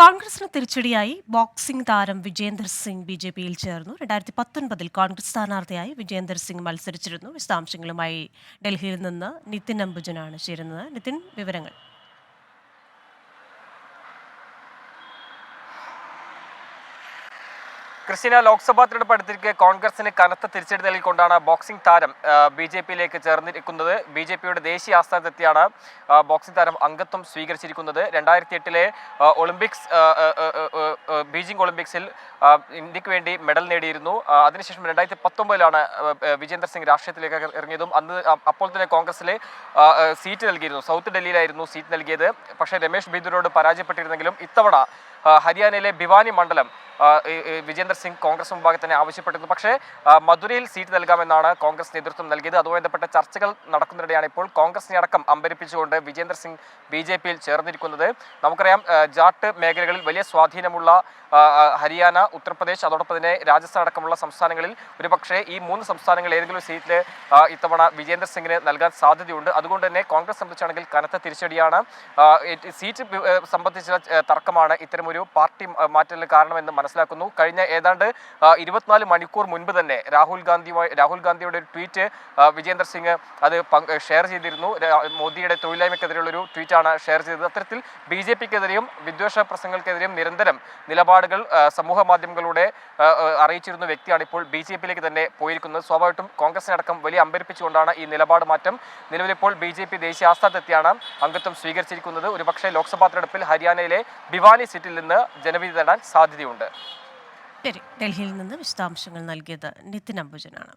കോൺഗ്രസിന് തിരിച്ചടിയായി ബോക്സിംഗ് താരം വിജേന്ദർ സിംഗ് ബി ജെ പിയിൽ ചേർന്നു. രണ്ടായിരത്തി പത്തൊൻപതിൽ കോൺഗ്രസ് സ്ഥാനാർത്ഥിയായി വിജേന്ദർ സിംഗ് മത്സരിച്ചിരുന്നു. വിശദാംശങ്ങളുമായി ഡൽഹിയിൽ നിന്ന് നിതിൻ അംബുജനാണ് ചേരുന്നത്. നിതിൻ വിവരങ്ങൾ. ക്രിസ്ത്യന ലോക്സഭാ തെരഞ്ഞെടുപ്പ് അടുത്തിരിക്കെ കോൺഗ്രസിന് കനത്ത തിരിച്ചടി നൽകിക്കൊണ്ടാണ് ബോക്സിംഗ് താരം ബി ജെ പിയിലേക്ക് ചേർന്നിരിക്കുന്നത്. ബി ജെ പിയുടെ ദേശീയ ആസ്ഥാനത്തെത്തിയാണ് ബോക്സിംഗ് താരം അംഗത്വം സ്വീകരിച്ചിരിക്കുന്നത്. രണ്ടായിരത്തി എട്ടിലെ ഒളിമ്പിക്സ് ബീജിംഗ് ഒളിമ്പിക്സിൽ ഇന്ത്യയ്ക്ക് വേണ്ടി മെഡൽ നേടിയിരുന്നു. അതിനുശേഷം രണ്ടായിരത്തി പത്തൊമ്പതിലാണ് വിജേന്ദർ സിംഗ് രാഷ്ട്രീയത്തിലേക്ക് ഇറങ്ങിയതും അന്ന് അപ്പോൾ തന്നെ കോൺഗ്രസിലെ സീറ്റ് നൽകിയിരുന്നു. സൗത്ത് ഡൽഹിയിലായിരുന്നു സീറ്റ് നൽകിയത്. പക്ഷേ രമേശ് ബിന്ദുരോട് പരാജയപ്പെട്ടിരുന്നെങ്കിലും ഇത്തവണ ഹരിയാനയിലെ ഭിവാനി മണ്ഡലം വിജേന്ദർ സിംഗ് കോൺഗ്രസ് മുമ്പാകെ തന്നെ ആവശ്യപ്പെട്ടിരുന്നു. പക്ഷേ മധുരയിൽ സീറ്റ് നൽകാമെന്നാണ് കോൺഗ്രസ് നേതൃത്വം നൽകിയത്. അതുമായി ബന്ധപ്പെട്ട ചർച്ചകൾ നടക്കുന്നതിനിടെയാണ് ഇപ്പോൾ കോൺഗ്രസിനെ അടക്കം അമ്പരിപ്പിച്ചുകൊണ്ട് വിജേന്ദർ സിംഗ് ബി ജെ പിയിൽ ചേർന്നിരിക്കുന്നത്. നമുക്കറിയാം ജാട്ട് മേഖലകളിൽ വലിയ സ്വാധീനമുള്ള ഹരിയാന ഉത്തർപ്രദേശ് അതോടൊപ്പം തന്നെ രാജസ്ഥാൻ അടക്കമുള്ള സംസ്ഥാനങ്ങളിൽ ഒരുപക്ഷേ ഈ മൂന്ന് സംസ്ഥാനങ്ങളിൽ ഏതെങ്കിലും സീറ്റിൽ ഇത്തവണ വിജേന്ദർ സിംഗിന് നൽകാൻ സാധ്യതയുണ്ട്. അതുകൊണ്ട് തന്നെ കോൺഗ്രസ് സംബന്ധിച്ചാണെങ്കിൽ കനത്ത തിരിച്ചടിയാണ്. സീറ്റ് സംബന്ധിച്ച തർക്കമാണ് ഇത്തരമൊരു പാർട്ടി മാറ്റലിന് കാരണമെന്ന് മനസ്സിലാക്കുന്നു. കഴിഞ്ഞ ഏതാണ്ട് ഇരുപത്തിനാല് മണിക്കൂർ മുൻപ് തന്നെ രാഹുൽ ഗാന്ധിയുമായി രാഹുൽ ഗാന്ധിയുടെ ഒരു ട്വീറ്റ് വിജേന്ദർ സിംഗ് അത് ഷെയർ ചെയ്തിരുന്നു. മോദിയുടെ തൊഴിലായ്മയ്ക്കെതിരെയുള്ള ഒരു ട്വീറ്റാണ് ഷെയർ ചെയ്തത്. അത്തരത്തിൽ ബി ജെ പിക്കെതിരെയും വിദ്വേഷ പ്രസംഗങ്ങൾക്കെതിരെയും നിരന്തരം നിലപാടുകൾ സമൂഹ മാധ്യമങ്ങളിലൂടെ അറിയിച്ചിരുന്ന വ്യക്തിയാണ് ഇപ്പോൾ ബി ജെ പിയിലേക്ക് തന്നെ പോയിരിക്കുന്നത്. സ്വാഭാവികമായിട്ടും കോൺഗ്രസിനടക്കം വലിയ അമ്പരിപ്പിച്ചുകൊണ്ടാണ് ഈ നിലപാട് മാറ്റം. നിലവിലിപ്പോൾ ബി ജെ പി ദേശീയ ആസ്ഥാനത്തെത്തിയാണ് അംഗത്വം സ്വീകരിച്ചിരിക്കുന്നത്. ഒരുപക്ഷെ ലോക്സഭാ തെരഞ്ഞെടുപ്പിൽ ഹരിയാനയിലെ ഭിവാനി സീറ്റിൽ നിന്ന് ജനവിധി നേടാൻ സാധ്യതയുണ്ട്. ഡൽഹിയിൽ നിന്ന് വിശദാംശങ്ങൾ നൽകിയത് നിതിൻ അംബുജനാണ്.